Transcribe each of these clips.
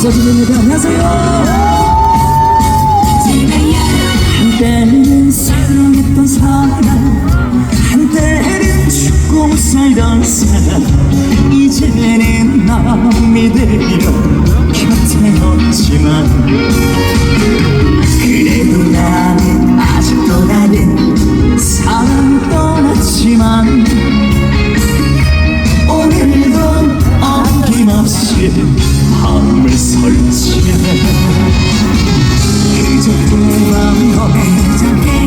박서진입니다. 안녕하세요. 한때는 사랑했던 사람 한때는 죽고 살던 사람 이제는 남이 되어 곁에 없지만 그래도 나는 아직도 나는 사랑 떠났지만 밤을 설치네 그저께만 너어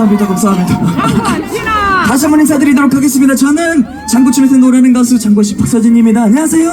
감사합니다. 감사합니다. 다시 한번 인사드리도록 하겠습니다. 저는 장구춤에서 노래하는 가수 장구씨 박서진입니다. 안녕하세요.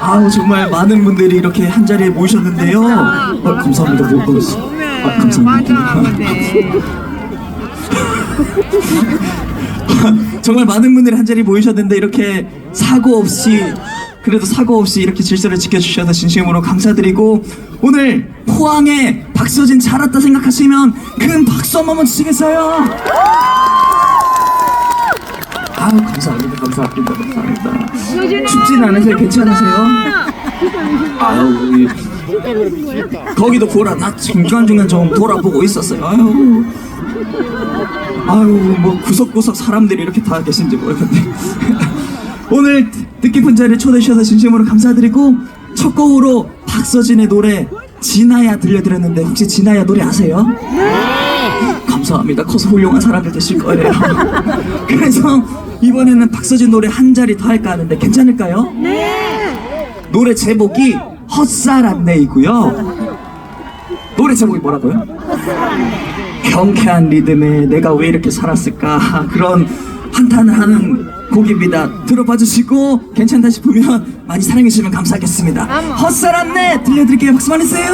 아우 정말 많은 분들이 이렇게 한 자리에 모이셨는데요. 어, 감사합니다. 뭐, 뭐, 아, 감사합니다. 정말 많은 분들이 한 자리에 모이셨는데 이렇게 사고 없이 그래도 사고 없이 이렇게 질서를 지켜주셔서 진심으로 감사드리고 오늘 포항에 박서진 잘 왔다 생각하시면 큰 박수 한 번만 주시겠어요? 아우 감사합니다 감사합니다 감사합니다 춥진 않으세요? 괜찮으세요? 아우 예. 거기도 보라 나 중간중간 좀 돌아보고 있었어요 아유 아유 뭐 구석구석 사람들이 이렇게 다 계신지 모르겠네 오늘 뜻깊은 자리에 초대해 주셔서 진심으로 감사드리고 첫 곡으로 박서진의 노래 진아야 들려드렸는데 혹시 진아야 노래 아세요? 감사합니다 커서 훌륭한 사람이 되실 거예요 그래서 이번에는 박서진 노래 한 자리 더 할까 하는데 괜찮을까요? 노래 제목이 헛살 안내이고요 노래 제목이 뭐라고요? 경쾌한 리듬에 내가 왜 이렇게 살았을까 그런 한탄을 하는 곡입니다. 들어봐 주시고 괜찮다 싶으면 많이 사랑해 주시면 감사하겠습니다. 안내 들려드릴게요. 박수 많이 주세요.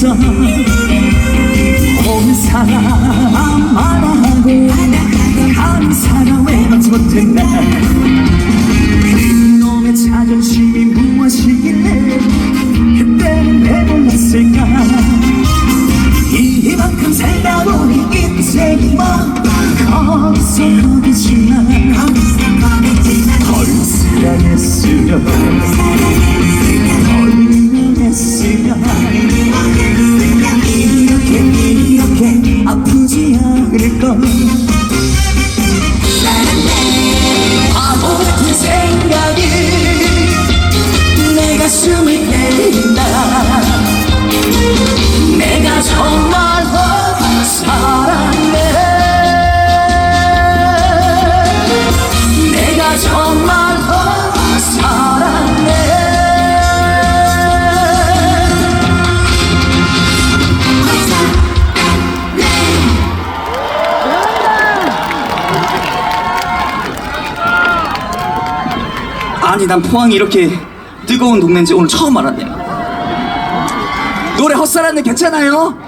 上 난 포항이 이렇게 뜨거운 동네인지 오늘 처음 알았네요 노래 헛살았네 괜찮아요?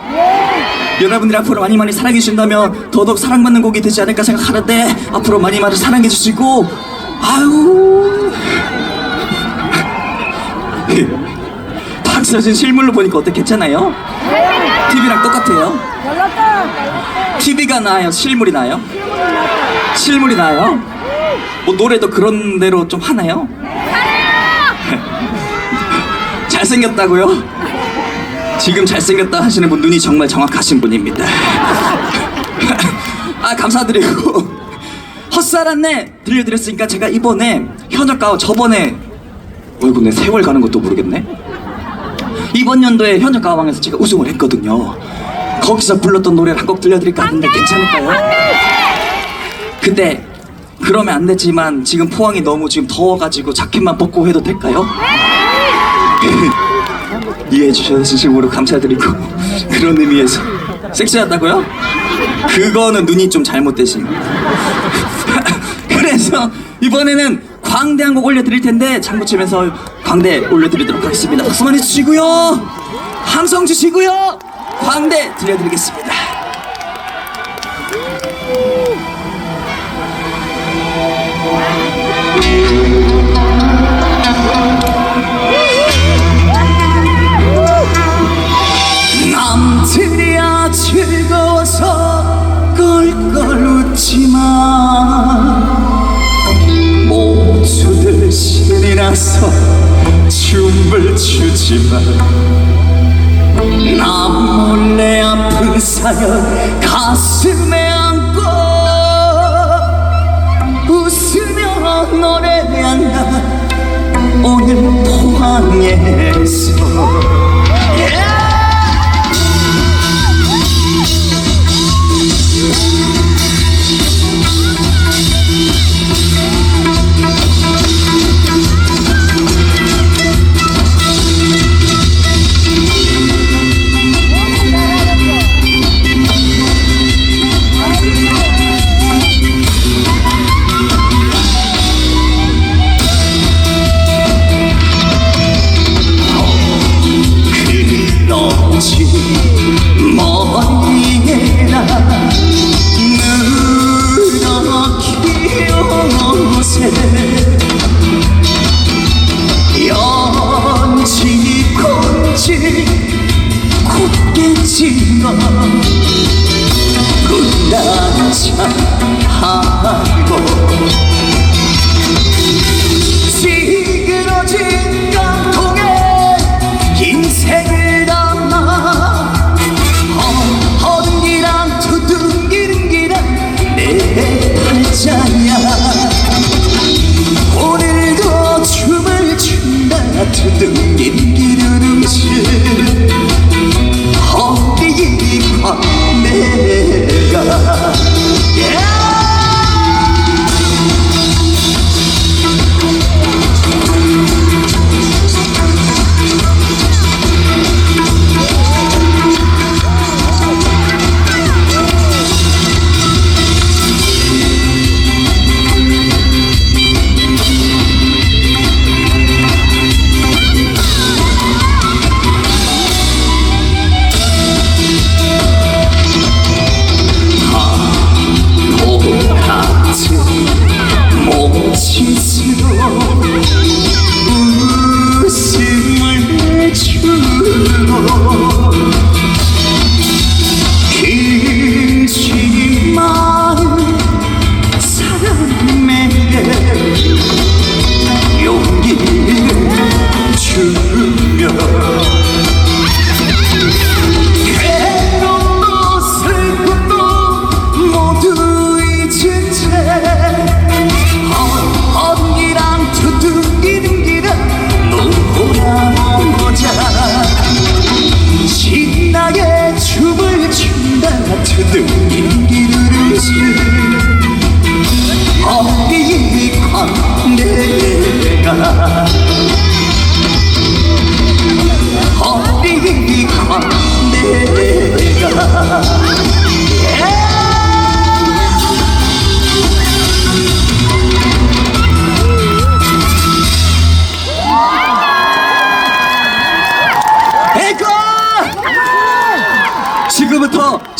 여러분들이 앞으로 많이 많이 사랑해 주신다면 더더욱 사랑받는 곡이 되지 않을까 생각하는데 앞으로 많이 많이 사랑해 주시고 아유 박서진 실물로 보니까 어때 괜찮아요? TV랑 똑같아요? TV가 나아요? 실물이 나아요? 실물이 나아요? 뭐 노래도 그런 대로 좀 하나요? 잘생겼다고요? 지금 잘생겼다 하시는 분 눈이 정말 정확하신 분입니다. 아 감사드리고 헛살았네 들려드렸으니까 제가 이번에 현역가와 저번에 어이구 내 세월 가는 것도 모르겠네. 이번 연도에 현역가왕에서 제가 우승을 했거든요. 거기서 불렀던 노래를 한 곡 들려드릴까 하는데 괜찮을까요? 근데 그러면 안 되지만 지금 포항이 너무 지금 더워가지고 자켓만 벗고 해도 될까요? 이해해 주셔서 진심으로 감사드리고 그런 의미에서 섹시하다고요? 그거는 눈이 좀 잘못되신 그래서 이번에는 광대 한 곡 올려드릴 텐데 장구 치면서 광대 올려드리도록 하겠습니다. 박수 많이 주시고요. 함성 주시고요. 광대 들려드리겠습니다 들이야 즐거워서 껄껄 웃지만 모두들 신이 나서 춤을 추지만 나 몰래 아픈 사연 가슴에 안고 웃으며 노래한다. 오늘 포항에서 그렇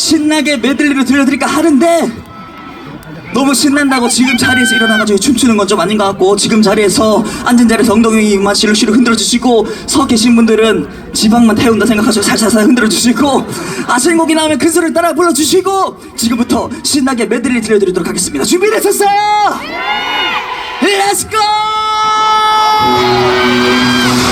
신나게 메들리로 들려드릴까 하는데 너무 신난다고 지금 자리에서 일어나가지고 춤추는 건 좀 아닌 것 같고 지금 자리에서 앉은 자리에서 엉덩이 만 시루시루 흔들어 주시고 서 계신 분들은 지방만 태운다 생각하시고 살살살 흔들어 주시고 아시는 곡이 나오면 그 소리를 따라 불러 주시고 지금부터 신나게 메들리 들려드리도록 하겠습니다? Let's go! 박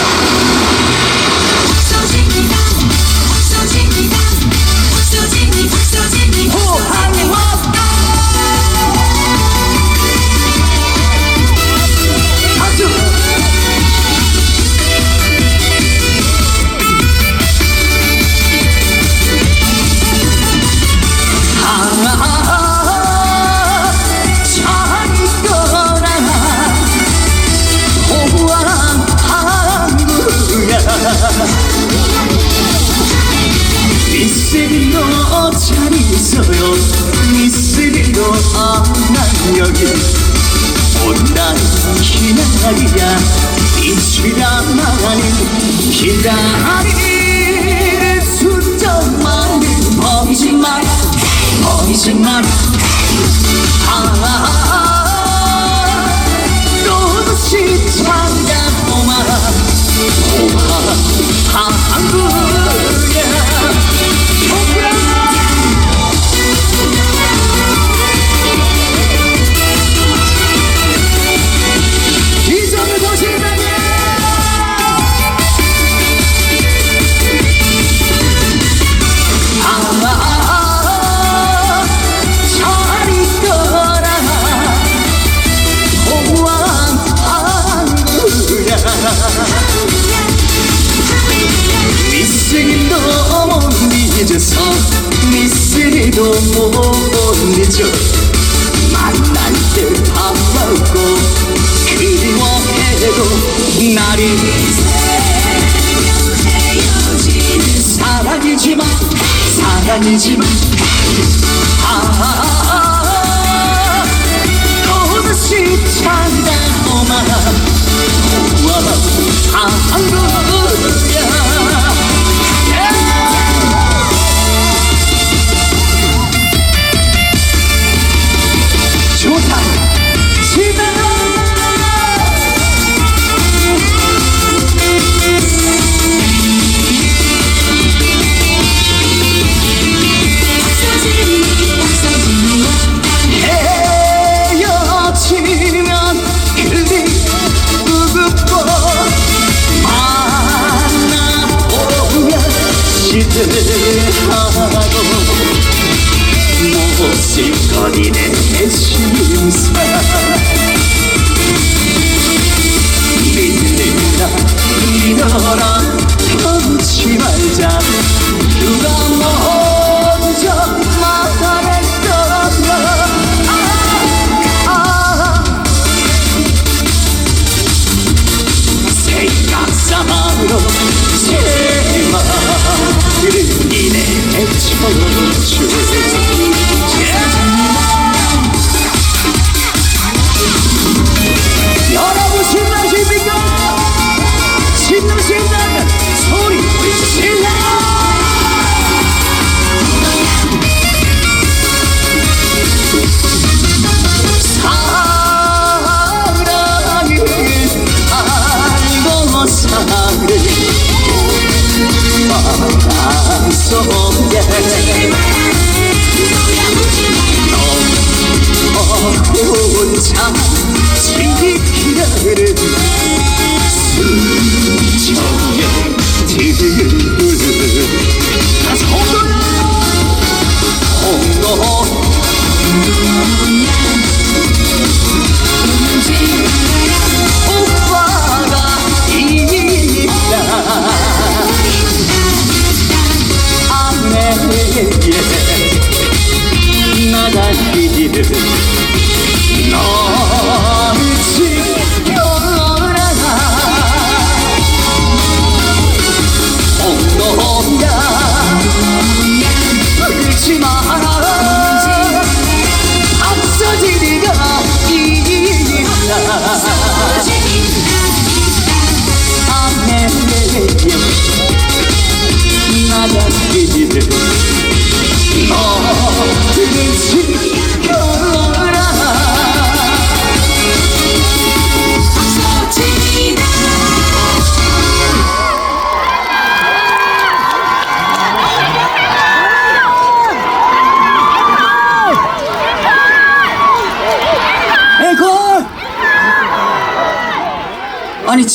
날이 사랑이지만 사랑이지만 아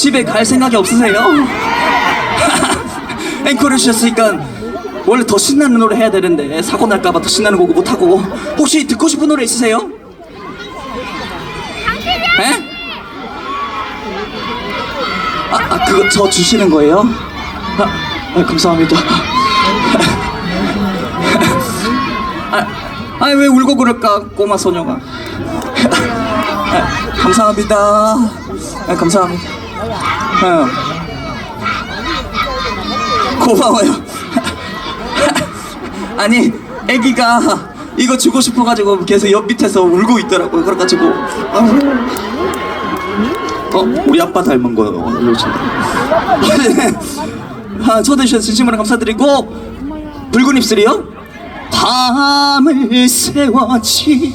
집에 갈 생각이 없으세요? 앵콜을 주셨으니까 원래 더 신나는 노래 해야 되는데 사고 날까봐 더 신나는 곡을 못하고 혹시 듣고 싶은 노래 있으세요? 에? 아, 아 그거 저 주시는 거예요? 아, 아 감사합니다 아, 왜 울고 그럴까 꼬마 소녀가 아, 감사합니다 아, 감사합니다 어. 고마워요. 아니 애기가 이거 주고 싶어가지고 계속 옆 밑에서 울고 있더라고요. 그래가지고. 아. 어 우리 아빠 닮은 거 이러시 아, 초대해 주셔서 진심으로 감사드리고 붉은 입술이요? 밤을 세워지는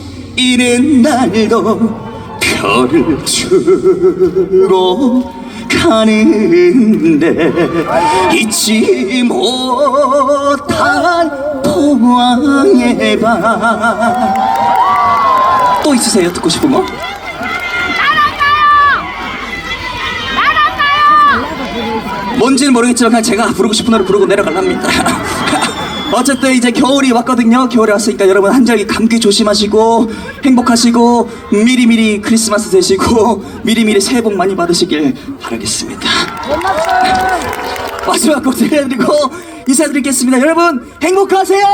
날도 별을 주고 가는데 잊지 못한 포항의 밤또 있으세요? 듣고 싶은 거? 뭔지는 모르겠지만 그냥 제가 부르고 싶은 노래 부르고 내려갈랍니다 어쨌든 이제 겨울이 왔거든요. 겨울이 왔으니까 여러분 한절기 감기 조심하시고 행복하시고 미리미리 크리스마스 되시고 미리미리 새해 복 많이 받으시길 바라겠습니다. 마지막 곡 들려드리고 인사드리겠습니다. 여러분 행복하세요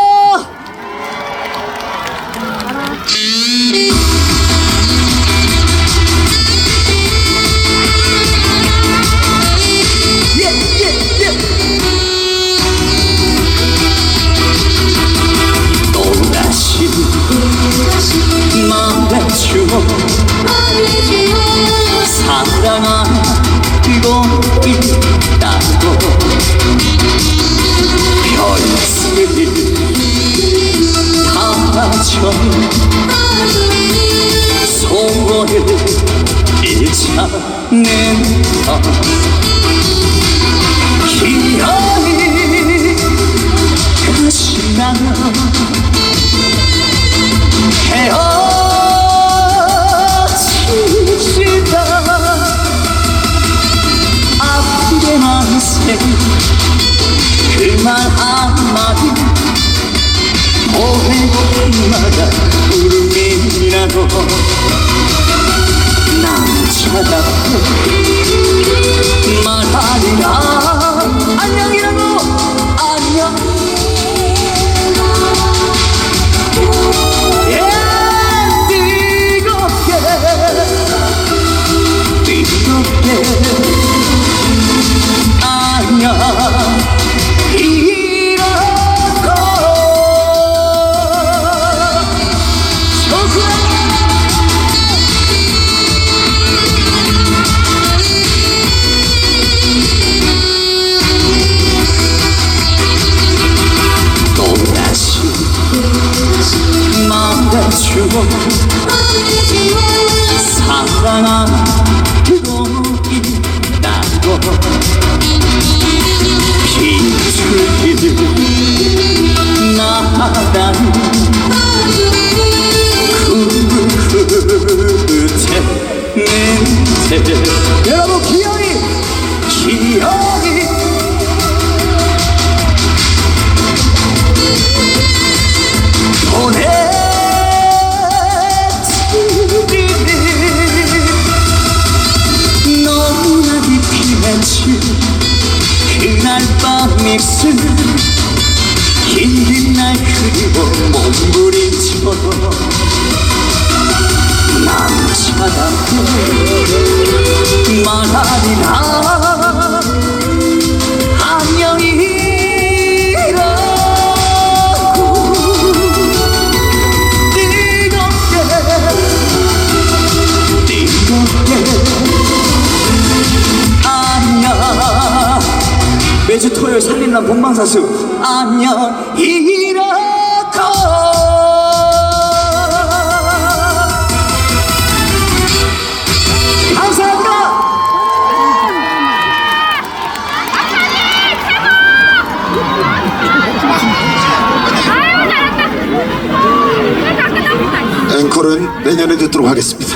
말해줘 사랑하고 있다고 별빛을 다져 소원을 잃자는다 기억이 다시 나 헤어지시다. 아프게만 새그말 한마디. 오해마다 울음이 나고 난 찾아도 말하리라. 안녕이라고 살림남 본방사수 안녕 이라고 감사합니다. 앵콜은 내년에 듣도록 하겠습니다.